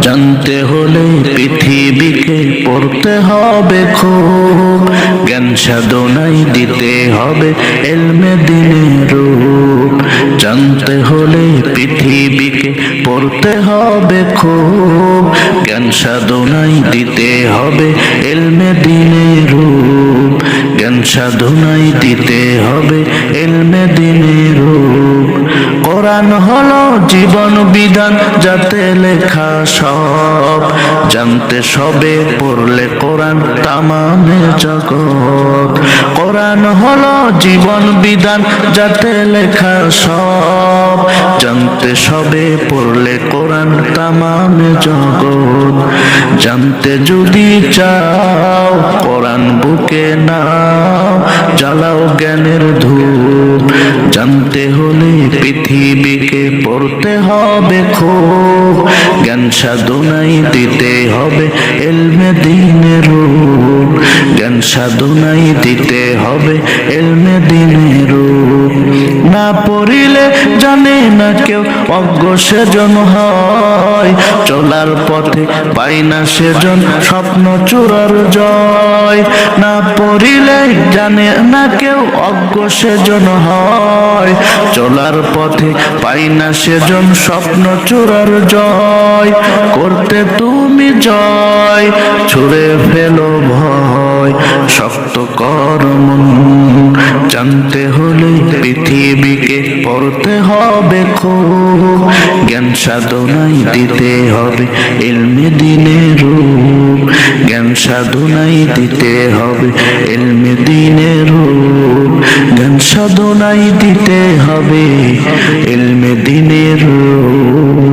জানতে হলে পৃথিবীকে পড়তে হবে খুব। জ্ঞান সাধনাই দিতে হবে এলমে দিনের রূপ। জানতে হলে পৃথিবীকে পড়তে হবে খুব। জ্ঞান সাধনাই দিতে হবে এলমে দিনের সাধনাই দিতে হবে এলমে দিনের রূপ কোরআন হলো জীবন বিধান, যাতে লেখা সব, জানতে সবে পড়লে কোরআন তামামে জগৎ। কোরআন হলো জীবন বিধান, যাতে লেখা সব, জানতে সবে পড়লে কোরআন তামামে জগৎ। জানতে যদি চাও কোরআন বুকে নাও, জ্বালাও জ্ঞানের ধূপ পড়তে হবে খুব। জ্ঞান সাধনাই দিতে হবে এলমে দিনের জ্ঞান সাধনাই দিতে হবে এলমে দিনের না পড়িলে জানে না কেউ, অজ্ঞ সেজন হয়। চলার পথে পাই না সেজন, স্বপ্ন চূড়ার জয়। না পড়িলে জানে না কেউ, অজ্ঞ সেজন হয়। চলার পথে পাই না সেজন, স্বপ্ন চূড়ার জয়। করতে তুমি জয়, ছুড়ে ফেলো ভয়। শক্ত কর মন, জানতে বিকে পড়তে হবে জ্ঞান সাধনাই দিতে হবে এলমে দিনে রূপ। জ্ঞান সাধনাই দিতে হবে এলমে দিনে রূপ। জ্ঞান সাধনাই দিতে হবে এলমে দিনে রূপ।